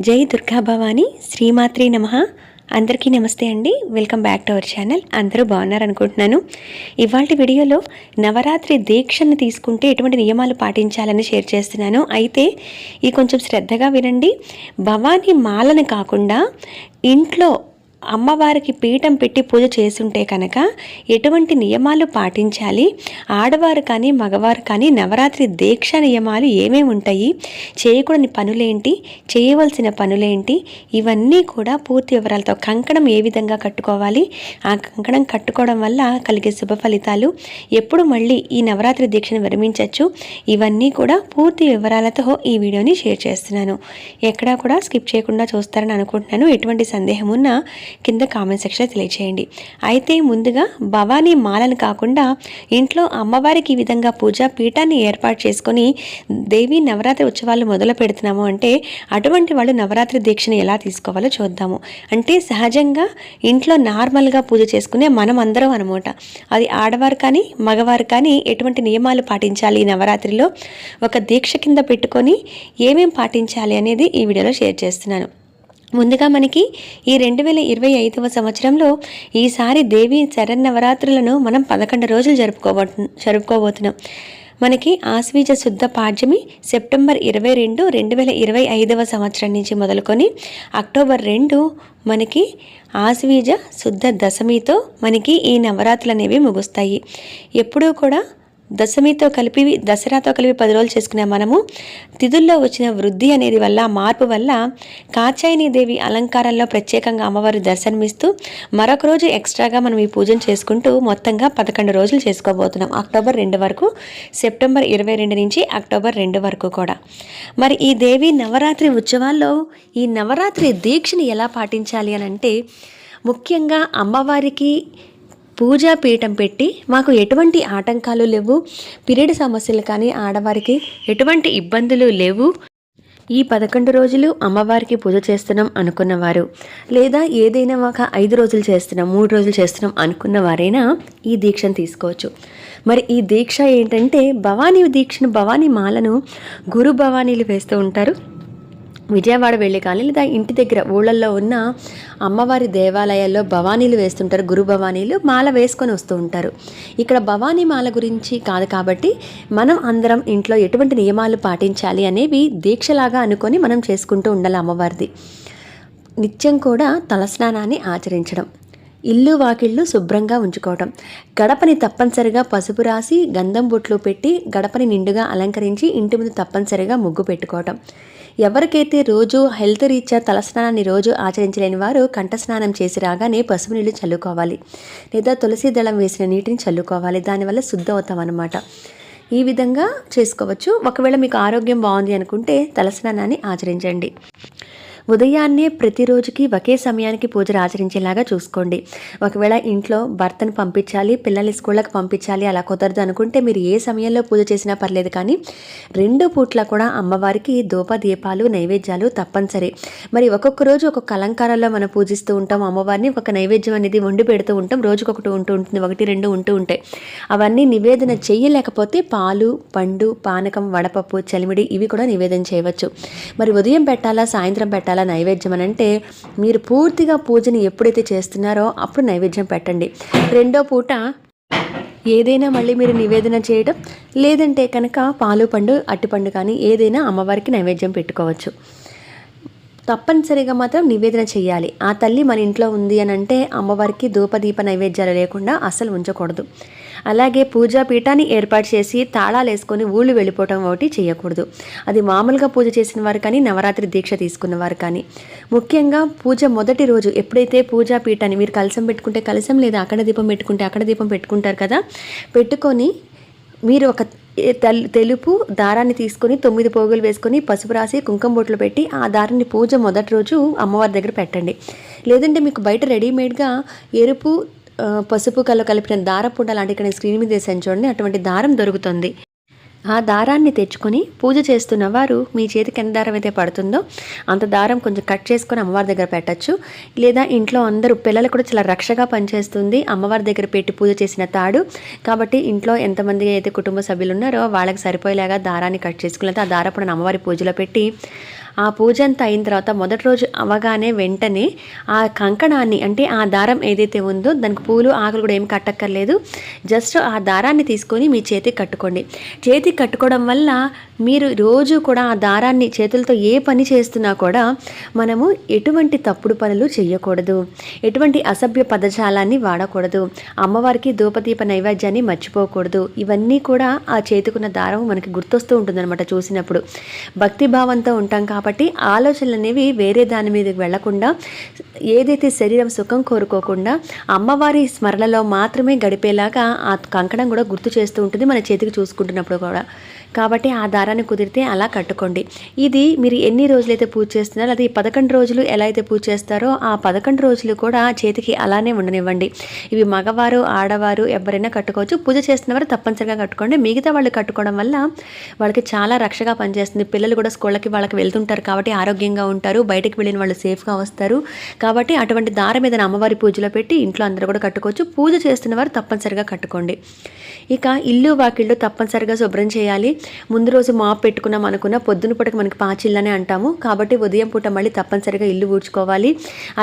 జై దుర్గా భవాని శ్రీమాత్రి నమ. అందరికీ నమస్తే అండి. Welcome back to our channel. అందరూ బాగున్నారనుకుంటున్నాను. ఇవాళ వీడియోలో నవరాత్రి దీక్షను తీసుకుంటే ఎటువంటి నియమాలు పాటించాలని షేర్ చేస్తున్నాను. అయితే ఈ కొంచెం శ్రద్ధగా వినండి. భవానీ మాలను కాకుండా ఇంట్లో అమ్మవారికి పీఠం పెట్టి పూజ చేస్తుంటే కనుక ఎటువంటి నియమాలు పాటించాలి? ఆడవారు కానీ మగవారు కానీ నవరాత్రి దీక్ష నియమాలు ఏమేమి ఉంటాయి? చేయకూడని పనులేంటి? చేయవలసిన పనులేంటి? ఇవన్నీ కూడా పూర్తి వివరాలతో కంకణం ఏ విధంగా కట్టుకోవాలి? ఆ కంకణం కట్టుకోవడం వల్ల కలిగే శుభ ఫలితాలు ఎప్పుడు మళ్ళీ ఈ నవరాత్రి దీక్షను విరమించవచ్చు ఇవన్నీ కూడా పూర్తి వివరాలతో ఈ వీడియోని షేర్ చేస్తున్నాను. ఎక్కడా కూడా స్కిప్ చేయకుండా చూస్తారని అనుకుంటున్నాను. ఎటువంటి సందేహం ఉన్నా కింద కామెంట్ సెక్షన్లో తెలియచేయండి. అయితే ముందుగా భవానీ మాలను కాకుండా ఇంట్లో అమ్మవారికి ఈ విధంగా పూజా పీఠాన్ని ఏర్పాటు చేసుకొని దేవి నవరాత్రి ఉత్సవాలు మొదలు పెడుతున్నాము అంటే అటువంటి వాళ్ళు నవరాత్రి దీక్షను ఎలా తీసుకోవాలో చూద్దాము. అంటే సహజంగా ఇంట్లో నార్మల్గా పూజ చేసుకునే మనం అందరం అనమాట అది ఆడవారు కానీ మగవారు కానీ ఎటువంటి నియమాలు పాటించాలి ఈ నవరాత్రిలో? ఒక దీక్ష కింద పెట్టుకొని ఏమేం పాటించాలి అనేది ఈ వీడియోలో షేర్ చేస్తున్నాను. ముందుగా మనకి ఈ రెండు వేల ఇరవై ఐదవ సంవత్సరంలో ఈసారి దేవి శరన్నవరాత్రులను మనం పదకొండు రోజులు జరుపుకోబో జరుపుకోబోతున్నాం. మనకి ఆశ్వీజ శుద్ధ పాడ్యమి సెప్టెంబర్ ఇరవై రెండు రెండు వేల ఇరవై ఐదవ సంవత్సరం నుంచి మొదలుకొని అక్టోబర్ రెండు మనకి ఆశ్వీజ శుద్ధ దశమితో మనకి ఈ నవరాత్రులు అనేవి ముగుస్తాయి. ఎప్పుడూ కూడా దశమితో కలిపి దసరాతో కలిపి పది రోజులు చేసుకునే మనము తిథుల్లో వచ్చిన వృద్ధి అనేది వల్ల మార్పు వల్ల కాచాయని దేవి అలంకారంలో ప్రత్యేకంగా అమ్మవారు దర్శనమిస్తూ మరొక రోజు ఎక్స్ట్రాగా మనం ఈ పూజను చేసుకుంటూ మొత్తంగా పదకొండు రోజులు చేసుకోబోతున్నాం. అక్టోబర్ రెండు వరకు సెప్టెంబర్ ఇరవై రెండు నుంచి అక్టోబర్ రెండు వరకు కూడా. మరి ఈ దేవి నవరాత్రి ఉత్సవాల్లో ఈ నవరాత్రి దీక్షని ఎలా పాటించాలి అని అంటే ముఖ్యంగా అమ్మవారికి పూజా పీఠం పెట్టి మాకు ఎటువంటి ఆటంకాలు లేవు పీరియడ్ సమస్యలు కానీ ఆడవారికి ఎటువంటి ఇబ్బందులు లేవు. ఈ పదకొండు రోజులు అమ్మవారికి పూజ చేస్తున్నాం అనుకున్నవారు. లేదా ఏదైనా ఒక ఐదు రోజులు చేస్తున్నాం మూడు రోజులు చేస్తున్నాం అనుకున్న వారైనా ఈ దీక్షను తీసుకోవచ్చు. మరి ఈ దీక్ష ఏంటంటే భవానీ దీక్షను భవానీ మాలను గురు భవానీలు వేస్తూ ఉంటారు. విజయవాడ వెళ్ళి కానీ లేదా ఇంటి దగ్గర ఊళ్ళల్లో ఉన్న అమ్మవారి దేవాలయాల్లో భవానీలు వేస్తుంటారు గురు భవానీలు మాల వేసుకొని వస్తూ ఉంటారు. ఇక్కడ భవానీ మాల గురించి కాదు కాబట్టి మనం అందరం ఇంట్లో ఎటువంటి నియమాలు పాటించాలి అనేవి దీక్షలాగా అనుకొని మనం చేసుకుంటూ ఉండాలి అమ్మవారిది. నిత్యం కూడా తలస్నానాన్ని ఆచరించడం. ఇల్లు వాకిళ్ళు శుభ్రంగా ఉంచుకోవటం. గడపని తప్పనిసరిగా పసుపు రాసి గంధం బొట్లు పెట్టి గడపని నిండుగా అలంకరించి ఇంటి ముందు తప్పనిసరిగా ముగ్గు పెట్టుకోవటం. ఎవరికైతే రోజు హెల్త్ రీత్యా తలస్నానాన్ని రోజు ఆచరించలేని వారు కంఠస్నానం చేసి రాగానే పసుపు నీళ్ళు చల్లుకోవాలి. లేదా తులసి దళం వేసిన నీటిని చల్లుకోవాలి. దానివల్ల శుద్ధ అవుతాం అన్నమాట. ఈ విధంగా చేసుకోవచ్చు. ఒకవేళ మీకు ఆరోగ్యం బాగుంది అనుకుంటే తలస్నానాన్ని ఆచరించండి. ఉదయాన్నే ప్రతిరోజుకి ఒకే సమయానికి పూజలు ఆచరించేలాగా చూసుకోండి. ఒకవేళ ఇంట్లో భర్తను పంపించాలి పిల్లల్ని స్కూళ్ళకి పంపించాలి అలా కుదరదు అనుకుంటే మీరు ఏ సమయంలో పూజ చేసినా పర్లేదు కానీ రెండు పూట్ల కూడా అమ్మవారికి ధూప దీపాలు నైవేద్యాలు తప్పనిసరి. మరి ఒక్కొక్క రోజు ఒక్కొక్క అలంకారాల్లో మనం పూజిస్తూ ఉంటాం. అమ్మవారిని ఒక నైవేద్యం అనేది వండి పెడుతూ ఉంటాం. రోజుకొకటి ఉంటూ ఉంటుంది ఒకటి రెండు ఉంటూ ఉంటాయి. అవన్నీ నివేదన చేయలేకపోతే పాలు పండు పానకం వడపప్పు చలిమిడి ఇవి కూడా నివేదన చేయవచ్చు. మరి ఉదయం పెట్టాలా సాయంత్రం పెట్టాలా? నైవేద్యం అని అంటే మీరు పూర్తిగా పూజని ఎప్పుడైతే చేస్తున్నారో అప్పుడు నైవేద్యం పెట్టండి. రెండో పూట ఏదైనా మళ్ళీ మీరు నివేదన చేయడం లేదంటే కనుక పాలు పండు అట్టిపండు కానీ ఏదైనా అమ్మవారికి నైవేద్యం పెట్టుకోవచ్చు. తప్పనిసరిగా మాత్రం నివేదన చేయాలి. ఆ తల్లి మన ఇంట్లో ఉంది అని అంటే అమ్మవారికి ధూపదీప నైవేద్యాలు లేకుండా అస్సలు ఉంచకూడదు. అలాగే పూజా పీఠాన్ని ఏర్పాటు చేసి తాళాలు వేసుకొని ఊళ్ళు వెళ్ళిపోవటం ఒకటి చేయకూడదు. అది మామూలుగా పూజ చేసిన వారు కానీ నవరాత్రి దీక్ష తీసుకున్న వారు కానీ. ముఖ్యంగా పూజ మొదటి రోజు ఎప్పుడైతే పూజా పీఠాన్ని మీరు కలసం పెట్టుకుంటే కలసం లేదా అక్కడ దీపం పెట్టుకుంటే అక్కడ దీపం పెట్టుకుంటారు కదా పెట్టుకొని మీరు ఒక తెల్- తెలుపు దారాన్ని తీసుకొని తొమ్మిది పోగులు వేసుకొని పసుపు రాసి కుంకుమ బొట్లు పెట్టి ఆ దారాన్ని పూజ మొదటి రోజు అమ్మవారి దగ్గర పెట్టండి. లేదంటే మీకు బయట రెడీమేడ్గా ఎరుపు పసుపు కళ్ళు కలిపిన దారపుండ లాంటి ఇక్కడ స్క్రీన్ మీద వేసాను చూడండి అటువంటి దారం దొరుకుతుంది. ఆ దారాన్ని తెచ్చుకొని పూజ చేస్తున్న వారు మీ చేతికి ఎంత దారం అయితే పడుతుందో అంత దారం కొంచెం కట్ చేసుకొని అమ్మవారి దగ్గర పెట్టచ్చు. లేదా ఇంట్లో అందరూ పిల్లలు కూడా చాలా రక్షగా పనిచేస్తుంది. అమ్మవారి దగ్గర పెట్టి పూజ చేసిన తాడు. కాబట్టి ఇంట్లో ఎంతమంది అయితే కుటుంబ సభ్యులు ఉన్నారో వాళ్ళకి సరిపోయేలాగా దారాన్ని కట్ చేసుకుని ఆ దారపుడని అమ్మవారి పూజలో పెట్టి ఆ పూజ అంతా అయిన తర్వాత మొదటి రోజు అవగానే వెంటనే ఆ కంకణాన్ని అంటే ఆ దారం ఏదైతే ఉందో దానికి పూలు ఆకులు కూడా ఏం కట్టక్కర్లేదు. జస్ట్ ఆ దారాన్ని తీసుకొని మీ చేతికి కట్టుకోండి. చేతికి కట్టుకోవడం వల్ల మీరు రోజు కూడా ఆ దారాన్ని చేతులతో ఏ పని చేస్తున్నా కూడా మనము ఎటువంటి తప్పుడు పనులు చేయకూడదు ఎటువంటి అసభ్య పదజాలాన్ని వాడకూడదు. అమ్మవారికి ధూపదీప నైవేద్యాన్ని మర్చిపోకూడదు. ఇవన్నీ కూడా ఆ చేతుకున్న దారం మనకి గుర్తొస్తూ ఉంటుందన్నమాట చూసినప్పుడు. భక్తి భావంతో ఉంటాం కాబట్టి ఆలోచనలు అనేవి వేరే దాని మీదకి వెళ్ళకుండా ఏదైతే శరీరం సుఖం కోరుకోకుండా అమ్మవారి స్మరణలో మాత్రమే గడిపేలాగా ఆ కంకణం కూడా గుర్తు చేస్తూ ఉంటుంది. మన చేతికి చూసుకుంటున్నప్పుడు కూడా. కాబట్టి ఆ దారాన్ని కుదిరితే అలా కట్టుకోండి. ఇది మీరు ఎన్ని రోజులైతే పూజ చేస్తున్నారో అది పదకొండు రోజులు ఎలా అయితే పూజ చేస్తారో ఆ పదకొండు రోజులు కూడా చేతికి అలానే ఉండనివ్వండి. ఇవి మగవారు ఆడవారు ఎవరైనా కట్టుకోవచ్చు. పూజ చేస్తున్నవారు తప్పనిసరిగా కట్టుకోండి. మిగతా వాళ్ళు కట్టుకోవడం వల్ల వాళ్ళకి చాలా రక్షగా పనిచేస్తుంది. పిల్లలు కూడా స్కూళ్ళకి వాళ్ళకి వెళ్తుంటారు కాబట్టి ఆరోగ్యంగా ఉంటారు. బయటకు వెళ్ళిన వాళ్ళు సేఫ్గా వస్తారు. కాబట్టి అటువంటి దారం మీద అమ్మవారి పూజలో పెట్టి ఇంట్లో అందరూ కూడా కట్టుకోవచ్చు. పూజ చేస్తున్న వారు తప్పనిసరిగా కట్టుకోండి. ఇక ఇల్లు వాకిళ్ళు తప్పనిసరిగా శుభ్రం చేయాలి. ముందు రోజు మాప్ పెట్టుకున్నాం అనుకున్న పొద్దున పూటకి మనకి పాచిళ్ళనే అంటాము. కాబట్టి ఉదయం పూట మళ్ళీ తప్పనిసరిగా ఇల్లు ఊడ్చుకోవాలి.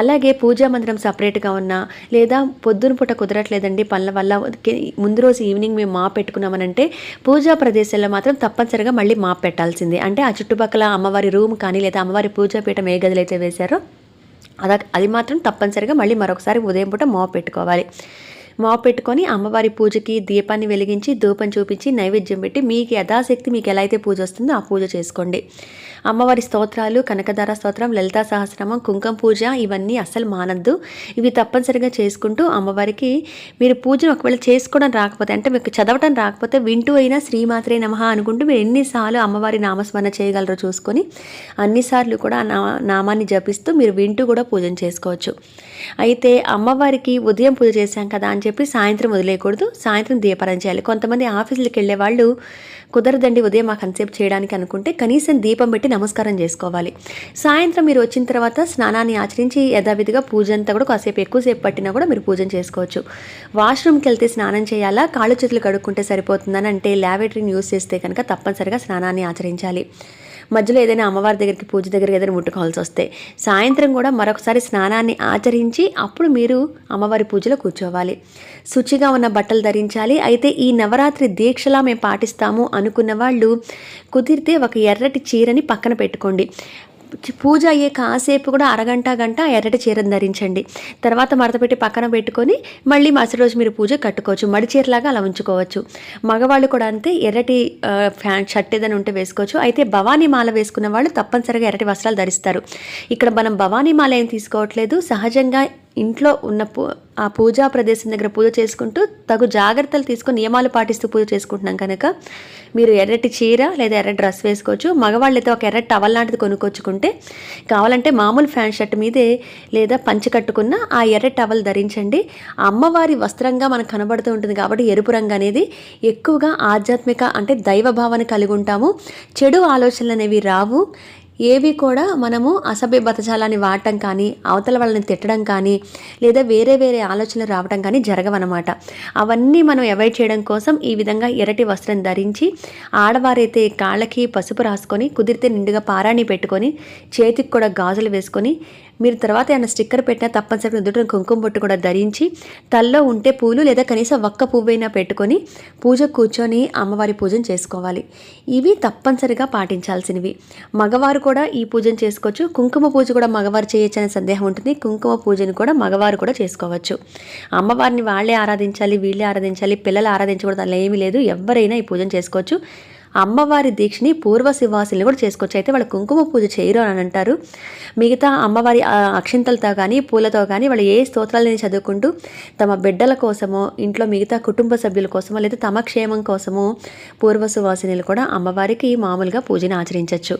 అలాగే పూజా మందిరం సపరేట్గా ఉన్నా లేదా పొద్దున పూట కుదరట్లేదండి పనుల వల్ల ముందు రోజు ఈవినింగ్ మేము మాప్ పెట్టుకున్నామనంటే పూజా ప్రదేశాల్లో మాత్రం తప్పనిసరిగా మళ్ళీ మాప్ పెట్టాల్సిందే. అంటే ఆ చుట్టుపక్కల అమ్మవారి రూమ్ కానీ లేదా అమ్మవారి పూజా పీఠం ఏ గదులు అయితే వేశారో అదా అది మాత్రం తప్పనిసరిగా మళ్ళీ మరొకసారి ఉదయం పూట మాప్ పెట్టుకోవాలి. మాప్ పెట్టుకొని అమ్మవారి పూజకి దీపాన్ని వెలిగించి ధూపం చూపించి నైవేద్యం పెట్టి మీకు యథాశక్తి మీకు ఎలా అయితే పూజ వస్తుందో ఆ పూజ చేసుకోండి. అమ్మవారి స్తోత్రాలు కనకధార స్తోత్రం లలితా సహస్రమం కుంకుమ పూజ ఇవన్నీ అస్సలు మానద్దు. ఇవి తప్పనిసరిగా చేసుకుంటూ అమ్మవారికి మీరు పూజను ఒకవేళ చేసుకోవడం రాకపోతే అంటే మీకు చదవటం రాకపోతే వింటూ అయినా శ్రీమాత్రే నమః అనుకుంటూ మీరు ఎన్నిసార్లు అమ్మవారి నామస్మరణ చేయగలరో చూసుకొని అన్నిసార్లు కూడా నా నామాన్ని జపిస్తూ మీరు వింటూ కూడా పూజన చేసుకోవచ్చు. అయితే అమ్మవారికి ఉదయం పూజ చేశాం కదా అని చెప్పి సాయంత్రం వదిలేయకూడదు. సాయంత్రం దీపారం చేయాలి. కొంతమంది ఆఫీసులకు వెళ్ళే వాళ్ళు కుదరదండి ఉదయం మాకు కన్సెప్ట్ చేయడానికి అనుకుంటే కనీసం దీపం పెట్టి నమస్కారం చేసుకోవాలి. సాయంత్రం మీరు వచ్చిన తర్వాత స్నానాన్ని ఆచరించి యథావిధిగా పూజ అంతా కూడా కాసేపు ఎక్కువసేపు పట్టినా కూడా మీరు పూజ చేసుకోవచ్చు. వాష్రూమ్కి వెళ్తే స్నానం చేయాలా? కాళ్ళు చేతులు కడుక్కుంటే సరిపోతుందని అంటే ల్యాబరేటరీని యూస్ చేస్తే కనుక తప్పనిసరిగా స్నానాన్ని ఆచరించాలి. మధ్యలో ఏదైనా అమ్మవారి దగ్గరికి పూజ దగ్గరికి ఏదైనా ముట్టుకోవాల్సి వస్తే సాయంత్రం కూడా మరొకసారి స్నానాన్ని ఆచరించి అప్పుడు మీరు అమ్మవారి పూజలో కూర్చోవాలి. శుచిగా ఉన్న బట్టలు ధరించాలి. అయితే ఈ నవరాత్రి దీక్షలా మేము పాటిస్తాము అనుకున్న వాళ్ళు కుదిరితే ఒక ఎర్రటి చీరని పక్కన పెట్టుకోండి. పూజ అయ్యే కాసేపు కూడా అరగంట గంట ఎర్రటి చీరను ధరించండి. తర్వాత మడతపెట్టి పక్కన పెట్టుకొని మళ్ళీ మరుసటి రోజు మీరు పూజ కట్టుకోవచ్చు. మడి చీరలాగా అలా ఉంచుకోవచ్చు. మగవాళ్ళు కూడా అంతే ఎర్రటి ఫ్యాన్ షర్ట్ ఏదైనా ఉంటే వేసుకోవచ్చు. అయితే భవానీ మాల వేసుకున్న వాళ్ళు తప్పనిసరిగా ఎర్రటి వస్త్రాలు ధరిస్తారు. ఇక్కడ మనం భవానీ మాల ఏం తీసుకోవట్లేదు. సహజంగా ఇంట్లో ఉన్న పూ ఆ పూజా ప్రదేశం దగ్గర పూజ చేసుకుంటూ తగు జాగ్రత్తలు తీసుకొని నియమాలు పాటిస్తూ పూజ చేసుకుంటున్నాం కనుక మీరు ఎర్రటి చీర లేదా ఎర్ర డ్రెస్ వేసుకోవచ్చు. మగవాళ్ళైతే ఒక ఎర్ర టవల్ లాంటిది కొనుక్కొచ్చుకుంటే కావాలంటే మామూలు ఫ్యాన్ షర్ట్ మీదే లేదా పంచి కట్టుకున్న ఆ ఎర్ర టవల్ ధరించండి. అమ్మవారి వస్త్రంగా మనకు కనబడుతూ ఉంటుంది కాబట్టి ఎరుపు రంగు అనేది ఎక్కువగా ఆధ్యాత్మిక అంటే దైవ భావాన్ని కలిగి ఉంటాము. చెడు ఆలోచనలు అనేవి రావు. ఏవి కూడా మనము అసభ్య బతజాలాన్ని వాడటం కానీ అవతల వాళ్ళని తిట్టడం కానీ లేదా వేరే వేరే ఆలోచనలు రావడం కానీ జరగవన్నమాట. అవన్నీ మనం అవాయిడ్ చేయడం కోసం ఈ విధంగా ఎరటి వస్త్రం ధరించి ఆడవారైతే కాళ్ళకి పసుపు రాసుకొని కుదిరితే నిండుగా పారాణి పెట్టుకొని చేతికి కూడా గాజులు వేసుకొని మీరు తర్వాత ఏమైనా స్టిక్కర్ పెట్టినా తప్పనిసరిగా నుదుటిన కుంకుమ బొట్టు కూడా ధరించి తల్లో ఉంటే పూలు లేదా కనీసం ఒక్క పువ్వైనా పెట్టుకొని పూజ కూర్చొని అమ్మవారి పూజను చేసుకోవాలి. ఇవి తప్పనిసరిగా పాటించాల్సినవి. మగవారు కూడా ఈ పూజను చేసుకోవచ్చు. కుంకుమ పూజ కూడా మగవారు చేయొచ్చు అనే సందేహం ఉంటుంది. కుంకుమ పూజను కూడా మగవారు కూడా చేసుకోవచ్చు. అమ్మవారిని వాళ్ళే ఆరాధించాలి వీళ్ళే ఆరాధించాలి పిల్లలు ఆరాధించకూడదు అలా ఏమీ లేదు. ఎవరైనా ఈ పూజను చేసుకోవచ్చు. అమ్మవారి దీక్షని పూర్వ శివాసులు కూడా చేసుకోవచ్చు. అయితే వాళ్ళు కుంకుమ పూజ చేయరు అని అంటారు. మిగతా అమ్మవారి అక్షింతలతో కానీ పూలతో కానీ వాళ్ళు ఏ స్తోత్రాలని చదువుకుంటూ తమ బిడ్డల కోసమో ఇంట్లో మిగతా కుటుంబ సభ్యుల కోసమో లేదా తమ క్షేమం కోసమో పూర్వ సువాసినులు కూడా అమ్మవారికి మామూలుగా పూజను ఆచరించవచ్చు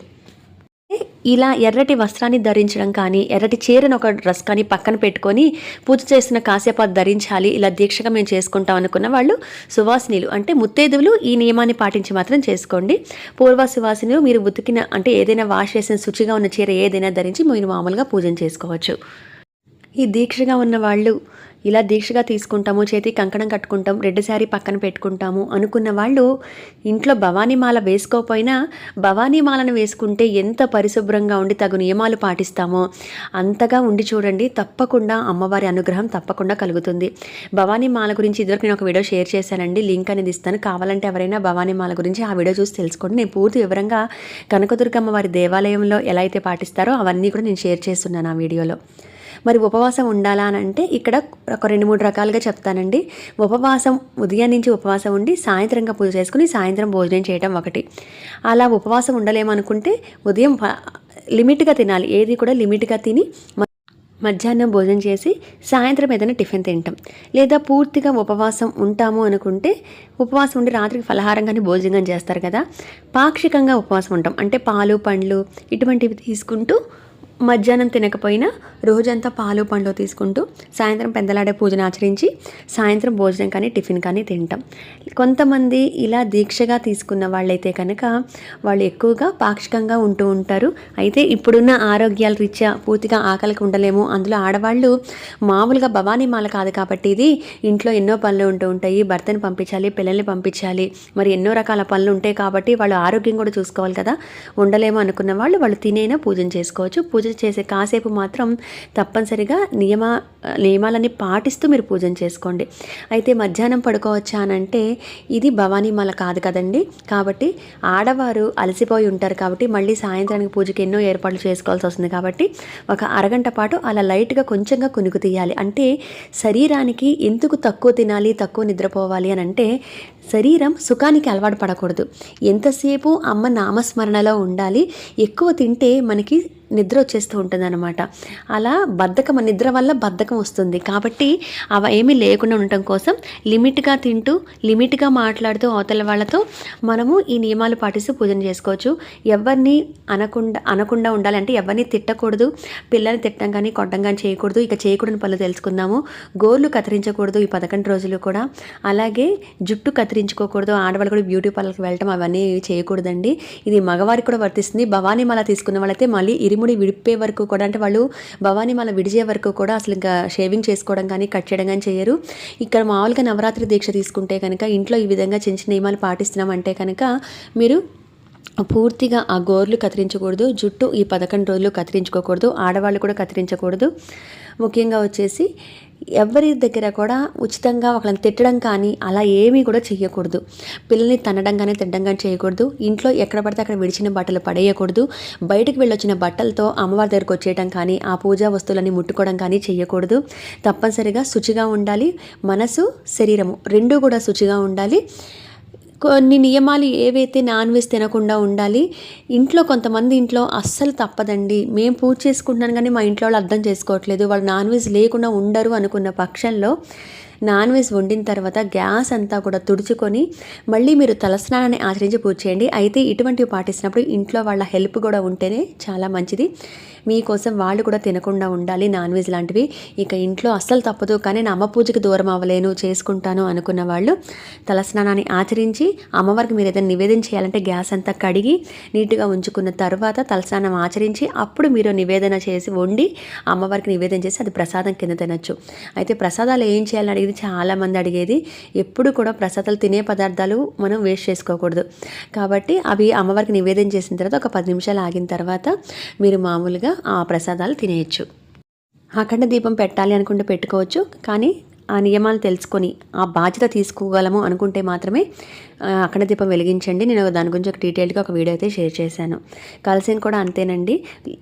ఇలా ఎర్రటి వస్త్రాన్ని ధరించడం కానీ ఎర్రటి చీరను ఒక డ్రెస్ కానీ పక్కన పెట్టుకొని పూజ చేసిన కాసేపు ధరించాలి ఇలా దీక్షగా మేము చేసుకుంటాం అనుకున్న వాళ్ళు సువాసినిలు అంటే ముత్తేదువులు ఈ నియమాన్ని పాటించి మాత్రం చేసుకోండి. పూర్వ సువాసినులు మీరు ఉతికిన అంటే ఏదైనా వాష్ చేసిన శుచిగా ఉన్న చీర ఏదైనా ధరించి మీరు మామూలుగా పూజ చేసుకోవచ్చు. ఈ దీక్షగా ఉన్న వాళ్ళు ఇలా దీక్షగా తీసుకుంటాము చేతి కంకణం కట్టుకుంటాం రెడ్ శారీ పక్కన పెట్టుకుంటాము అనుకున్న వాళ్ళు ఇంట్లో భవానీమాల వేసుకోకపోయినా భవానీమాలను వేసుకుంటే ఎంత పరిశుభ్రంగా ఉండి తగు నియమాలు పాటిస్తామో అంతగా ఉండి చూడండి తప్పకుండా అమ్మవారి అనుగ్రహం తప్పకుండా కలుగుతుంది. భవానీమాల గురించి ఇదివరకు నేను ఒక వీడియో షేర్ చేశానండి లింక్ అనేది ఇస్తాను. కావాలంటే ఎవరైనా భవానీమాల గురించి ఆ వీడియో చూసి తెలుసుకోండి. నేను పూర్తి వివరంగా కనకదుర్గమ్మ వారి దేవాలయంలో ఎలా అయితే పాటిస్తారో అవన్నీ కూడా నేను షేర్ చేస్తున్నాను ఆ వీడియోలో. మరి ఉపవాసం ఉండాలా అని అంటే ఇక్కడ ఒక రెండు మూడు రకాలుగా చెప్తానండి. ఉపవాసం ఉదయం నుంచి ఉపవాసం ఉండి సాయంత్రంగా పూజ చేసుకుని సాయంత్రం భోజనం చేయడం ఒకటి. అలా ఉపవాసం ఉండలేమనుకుంటే ఉదయం లిమిట్గా తినాలి. ఏది కూడా లిమిట్గా తిని మధ్యాహ్నం భోజనం చేసి సాయంత్రం ఏదైనా టిఫిన్ తింటాం. లేదా పూర్తిగా ఉపవాసం ఉంటాము అనుకుంటే ఉపవాసం ఉండి రాత్రికి ఫలహారం కానీ భోజనం చేస్తారు కదా. పాక్షికంగా ఉపవాసం ఉంటాం. అంటే పాలు పండ్లు ఇటువంటివి తీసుకుంటూ మధ్యాహ్నం తినకపోయినా రోజంతా పాలు పండ్లు తీసుకుంటూ సాయంత్రం పెద్దలాడే పూజను ఆచరించి సాయంత్రం భోజనం కానీ టిఫిన్ కానీ తింటాం. కొంతమంది ఇలా దీక్షగా తీసుకున్న వాళ్ళైతే కనుక వాళ్ళు ఎక్కువగా పాక్షికంగా ఉంటూ ఉంటారు. అయితే ఇప్పుడున్న ఆరోగ్యాల రీత్యా పూర్తిగా ఆకలికి ఉండలేము. అందులో ఆడవాళ్ళు మామూలుగా భవానీ మాల కాదు కాబట్టి ఇది ఇంట్లో ఎన్నో పనులు ఉంటూ ఉంటాయి. భర్తని పంపించాలి పిల్లల్ని పంపించాలి. మరి ఎన్నో రకాల పనులు ఉంటాయి కాబట్టి వాళ్ళు ఆరోగ్యం కూడా చూసుకోవాలి కదా. ఉండలేము అనుకున్న వాళ్ళు వాళ్ళు తినైనా పూజన చేసుకోవచ్చు. పూజ చేసే కాసేపు మాత్రం తప్పనిసరిగా నియమ నియమాలన్నీ పాటిస్తూ మీరు పూజను చేసుకోండి. అయితే మధ్యాహ్నం పడుకోవచ్చా అని అంటే ఇది భవానీ మల కాదు కదండి. కాబట్టి ఆడవారు అలసిపోయి ఉంటారు కాబట్టి మళ్ళీ సాయంత్రానికి పూజకి ఎన్నో ఏర్పాట్లు చేసుకోవాల్సి వస్తుంది కాబట్టి ఒక అరగంట పాటు అలా లైట్గా కొంచెంగా కునుకు తీయాలి. అంటే శరీరానికి ఎందుకు తక్కువ తినాలి తక్కువ నిద్రపోవాలి అని అంటే శరీరం సుఖానికి అలవాటు పడకూడదు. ఎంతసేపు అమ్మ నామస్మరణలో ఉండాలి ఎక్కువ తింటే మనకి నిద్ర వచ్చేస్తూ ఉంటుందన్నమాట. అలా బద్ధకం నిద్ర వల్ల బద్ధకం వస్తుంది. కాబట్టి అవి ఏమీ లేకుండా ఉండటం కోసం లిమిట్గా తింటూ లిమిట్గా మాట్లాడుతూ అవతల వాళ్ళతో మనము ఈ నియమాలు పాటిస్తూ పూజన చేసుకోవచ్చు. ఎవరిని అనకుండా అనకుండా ఉండాలంటే ఎవరిని తిట్టకూడదు. పిల్లల్ని తిట్టడం కానీ కొట్టడం కానీ చేయకూడదు. ఇక చేయకూడని పనులు తెలుసుకుందాము. గోర్లు కత్తిరించకూడదు ఈ పదకొండు రోజులు కూడా. అలాగే జుట్టు కత్తిరి పెంచుకోకూడదు ఆడవాళ్ళు కూడా బ్యూటీ పార్లర్కి వెళ్ళటం అవన్నీ చేయకూడదండి. ఇది మగవారికి కూడా వర్తిస్తుంది. భవానీమాల తీసుకున్న వాళ్ళైతే మళ్ళీ ఇరిముడి విడిపే వరకు కూడా అంటే వాళ్ళు భవానీమాల విడిచే వరకు కూడా అసలు ఇంకా షేవింగ్ చేసుకోవడం కానీ కట్ చేయడం కానీ చేయరు. ఇక్కడ మామూలుగా నవరాత్రి దీక్ష తీసుకుంటే కనుక ఇంట్లో ఈ విధంగా చిన్న చిన్న నియమాలు పాటిస్తున్నాం అంటే కనుక మీరు పూర్తిగా ఆ గోర్లు కత్తిరించకూడదు జుట్టు ఈ పదకొండు రోజులు కత్తిరించుకోకూడదు ఆడవాళ్ళు కూడా కత్తిరించకూడదు. ముఖ్యంగా వచ్చేసి ఎవరి దగ్గర కూడా ఉచితంగా ఒకళ్ళని తిట్టడం కానీ అలా ఏమీ కూడా చేయకూడదు పిల్లల్ని తినడం కానీ తిట్టడం కానీ చేయకూడదు. ఇంట్లో ఎక్కడ పడితే అక్కడ విడిచిన బట్టలు పడేయకూడదు. బయటకు వెళ్ళొచ్చిన బట్టలతో అమ్మవారి దగ్గరకు వచ్చేయడం కానీ ఆ పూజా వస్తువులని ముట్టుకోవడం కానీ చేయకూడదు తప్పనిసరిగా శుచిగా ఉండాలి. మనసు శరీరము రెండూ కూడా శుచిగా ఉండాలి. కొన్ని నియమాలు ఏవైతే నాన్ వెజ్ తినకుండా ఉండాలి ఇంట్లో కొంతమంది ఇంట్లో అస్సలు తప్పదండి. మేము పూజ చేసుకుంటున్నాను కానీ మా ఇంట్లో వాళ్ళు అర్థం చేసుకోవట్లేదు. వాళ్ళు నాన్ వెజ్ లేకుండా ఉండరు అనుకున్న పక్షంలో నాన్ వెజ్ వండిన తర్వాత గ్యాస్ అంతా కూడా తుడుచుకొని మళ్ళీ మీరు తలస్నానాన్ని ఆచరించి పూజ చేయండి. అయితే ఇటువంటివి పాటిస్తున్నప్పుడు ఇంట్లో వాళ్ళ హెల్ప్ కూడా ఉంటేనే చాలా మంచిది. మీకోసం వాళ్ళు కూడా తినకుండా ఉండాలి నాన్ వెజ్ లాంటివి. ఇక ఇంట్లో అస్సలు తప్పదు కానీ నా అమ్మ పూజకి దూరం అవ్వలేను చేసుకుంటాను అనుకున్న వాళ్ళు తలస్నానాన్ని ఆచరించి అమ్మవారికి మీరు ఏదైనా నివేదన చేయాలంటే గ్యాస్ అంతా కడిగి నీట్గా ఉంచుకున్న తర్వాత తలస్నానం ఆచరించి అప్పుడు మీరు నివేదన చేసి వండి అమ్మవారికి నివేదన చేసి అది ప్రసాదం కింద తినచ్చు. అయితే ప్రసాదాలు ఏం చేయాలని అడిగేది చాలామంది అడిగేది ఎప్పుడు కూడా ప్రసాదాలు తినే పదార్థాలు మనం వేస్ట్ చేసుకోకూడదు. కాబట్టి అవి అమ్మవారికి నివేదన చేసిన తర్వాత ఒక పది నిమిషాలు ఆగిన తర్వాత మీరు మామూలుగా ఆ ప్రసాదాలు తినేయచ్చు. అఖండ దీపం పెట్టాలి అనుకుంటే పెట్టుకోవచ్చు కానీ ఆ నియమాలు తెలుసుకొని ఆ బాధ్యత తీసుకోగలము అనుకుంటే మాత్రమే అక్కడ దీపం వెలిగించండి. నేను దాని గురించి ఒక డీటెయిల్గా ఒక వీడియో అయితే షేర్ చేశాను. కలిసిని కూడా అంతేనండి.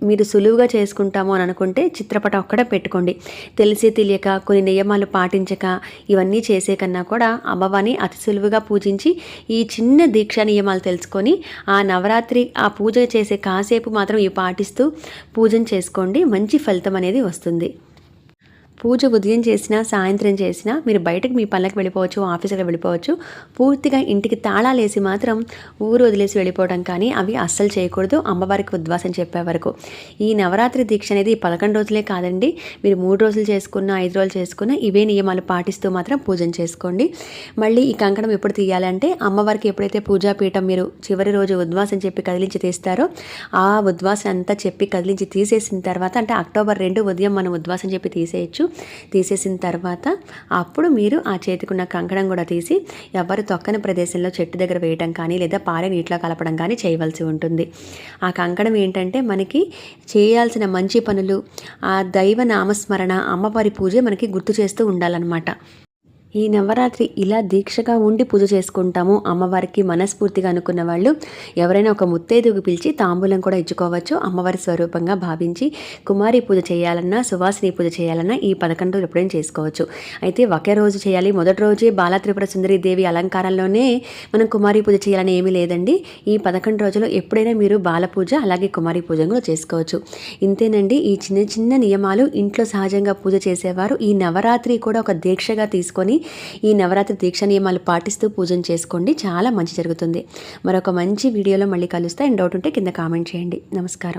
మీరు సులువుగా చేసుకుంటాము అని అనుకుంటే చిత్రపటం ఒక్కడే పెట్టుకోండి. తెలిసి తెలియక కొన్ని నియమాలు పాటించక ఇవన్నీ చేసే కన్నా కూడా అమ్మవారిని అతి సులువుగా పూజించి ఈ చిన్న దీక్ష నియమాలు తెలుసుకొని ఆ నవరాత్రి ఆ పూజ చేసే కాసేపు మాత్రం ఇవి పాటిస్తూ పూజను చేసుకోండి. మంచి ఫలితం అనేది వస్తుంది. పూజ ఉదయం చేసినా సాయంత్రం చేసినా మీరు బయటకు మీ పనులకు వెళ్ళిపోవచ్చు ఆఫీసులకు వెళ్ళిపోవచ్చు. పూర్తిగా ఇంటికి తాళాలు వేసి మాత్రం ఊరు వదిలేసి వెళ్ళిపోవడం కానీ అవి అస్సలు చేయకూడదు. అమ్మవారికి ఉద్వాసం చెప్పే వరకు. ఈ నవరాత్రి దీక్ష అనేది పదకొండు రోజులే కాదండి. మీరు మూడు రోజులు చేసుకున్న ఐదు రోజులు చేసుకున్న ఇవే నియమాలు పాటిస్తూ మాత్రం పూజను చేసుకోండి. మళ్ళీ ఈ కంకణం ఎప్పుడు తీయాలంటే అమ్మవారికి ఎప్పుడైతే పూజాపీఠం మీరు చివరి రోజు ఉద్వాసం చెప్పి కదిలించి తీస్తారో ఆ ఉద్వాసం అంతా చెప్పి కదిలించి తీసేసిన తర్వాత అంటే అక్టోబర్ రెండు ఉదయం మనం ఉద్వాసం చెప్పి తీసేయచ్చు. తీసేసిన తర్వాత అప్పుడు మీరు ఆ చేతికున్న కంకణం కూడా తీసి ఎవరు తొక్కని ప్రదేశంలో చెట్టు దగ్గర వేయటం కానీ లేదా పారే నీటిలో కలపడం కానీ చేయవలసి ఉంటుంది. ఆ కంకణం ఏంటంటే మనకి చేయాల్సిన మంచి పనులు ఆ దైవ నామస్మరణ అమ్మవారి పూజ మనకి గుర్తు చేస్తూ ఉండాలన్నమాట. ఈ నవరాత్రి ఇలా దీక్షగా ఉండి పూజ చేసుకుంటాము. అమ్మవారికి మనస్ఫూర్తిగా అనుకున్న వాళ్ళు ఎవరైనా ఒక ముత్తైదుకు పిలిచి తాంబూలం కూడా ఇచ్చుకోవచ్చు. అమ్మవారి స్వరూపంగా భావించి కుమారి పూజ చేయాలన్నా సువాసిని పూజ చేయాలన్నా ఈ పదకొండు రోజులు ఎప్పుడైనా చేసుకోవచ్చు. అయితే ఒకే రోజు చేయాలి. మొదటి రోజే బాలత్రిపుర సుందరి దేవి అలంకారంలోనే మనం కుమారి పూజ చేయాలని ఏమీ లేదండి. ఈ పదకొండు రోజులు ఎప్పుడైనా మీరు బాల పూజ అలాగే కుమారి పూజ కూడా చేసుకోవచ్చు. ఇంతేనండి. ఈ చిన్న చిన్న నియమాలు ఇంట్లో సహజంగా పూజ చేసేవారు. ఈ నవరాత్రి కూడా ఒక దీక్షగా తీసుకొని ఈ నవరాత్రి దీక్ష నియమాలు పాటిస్తూ పూజను చేసుకోండి. చాలా మంచి జరుగుతుంది. మరొక మంచి వీడియోలో మళ్ళీ కలుస్తా అండ్ డౌట్ ఉంటే కింద కామెంట్ చేయండి. నమస్కారం.